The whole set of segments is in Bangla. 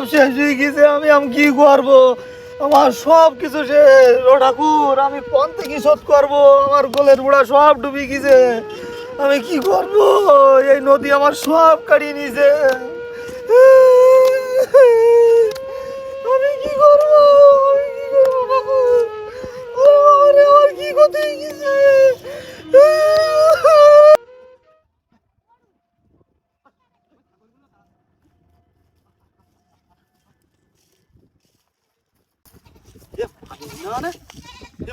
সব শেষ হয়ে গেছে, আমি আমি কি করব? আমার সব কিছু শেষ। ও ঠাকুর, আমি পন্থে থেকে শোধ করব? আমার গোলের বুড়া সব ডুবে গেছে। আমি কি করব? এই নদী আমার সব কাটিয়ে নিয়েছে।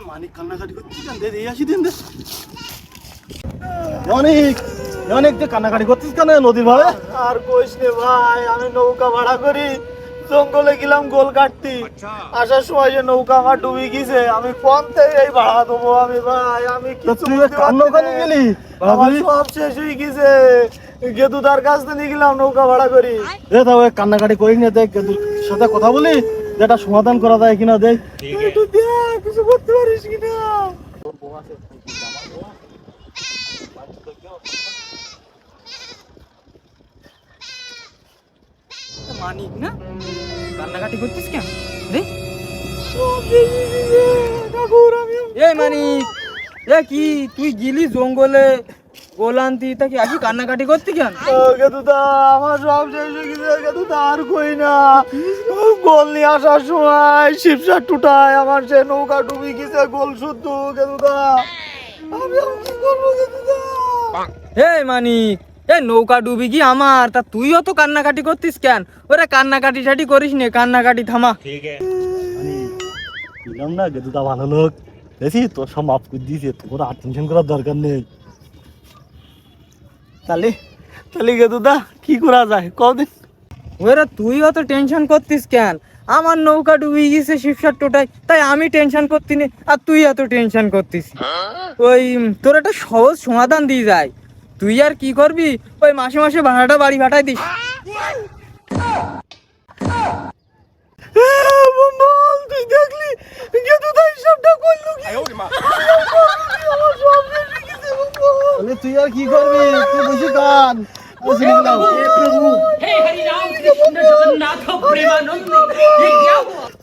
মানিক কান্নাকাটি কেন? দে দিয়ে আসি দিন দে। অনেক অনেক যে কান্নাকাটি করছিস কেন নদীর ভাবে? আর কইস রে ভাই আমি নৌকা ভাড়া করি জঙ্গলে গেলাম গোল কাটতি। আসার সময় যে নৌকা আমার ডুবে গেছে আমি পন্থে এই ভাড়া দেবো আমি ভাই আমি কিছু আমার সব শেষ হয়ে গেছে। গেদুদার কাছ থেকে গেলাম নৌকা ভাড়া করি। এ তাও কান্নাকাটি করিস না দেখ গেদুর সাথে কথা বলি। যেটা সমাধান করা যায় কিনা দেখ। একটু দেখ কিছু করতে পারিস কিনা? মানিক না? কান্নাকাটি করছিস কেন? রে ঠাকুর মানিক এ কি? তুই গিলি জঙ্গলে? গোলান্তি তা কি আসি কান্নাকাটি করতি কেন গেদুদা আমার সব শেষ হয়ে গেছে গেদুদা আর কই না। গোল নিয়ে আসার সময় শিবসার টুটায় আমার সে নৌকা ডুবে গেছে গোল শুদ্ধ গেদুদা আমি কি করব গেদুদা হে মানিক এ নৌকা ডুবি কি আমার তা তুইও তো কান্নাকাটি করতিস কেন? ওরে কান্নাকাটি টাটি করিস নে কান্নাকাটি থামা। দিলাম না গেদুদা ভালো লোক? দেখি তোর সব মাফ করে দিয়েছে তোর আর টেনশন করার দরকার নেই। তাহলে তাহলে গেদুদা কি করা যায়? কদিন ওরে, তুই অত টেনশন করতিস কেন? আমার নৌকা ডুবে গেছে শিবসার টোটায়, তাই আমি টেনশন করতি নি আর তুই এত টেনশন করতিস। ওই তোর একটা সহজ সমাধান দিয়ে যায়। তুই আর কি করবি? ওই মাসে মাসে ভাড়াটা বাড়ি ভাটাই দিস বল তুই দেখলি গেদুদা হিসাবটা করল কি তাহলে তুই আর কি করবি? তুই বসে গান। বসে গান। হে হরি রাম কৃষ্ণ জগন্নাথ, প্রেমানন্দ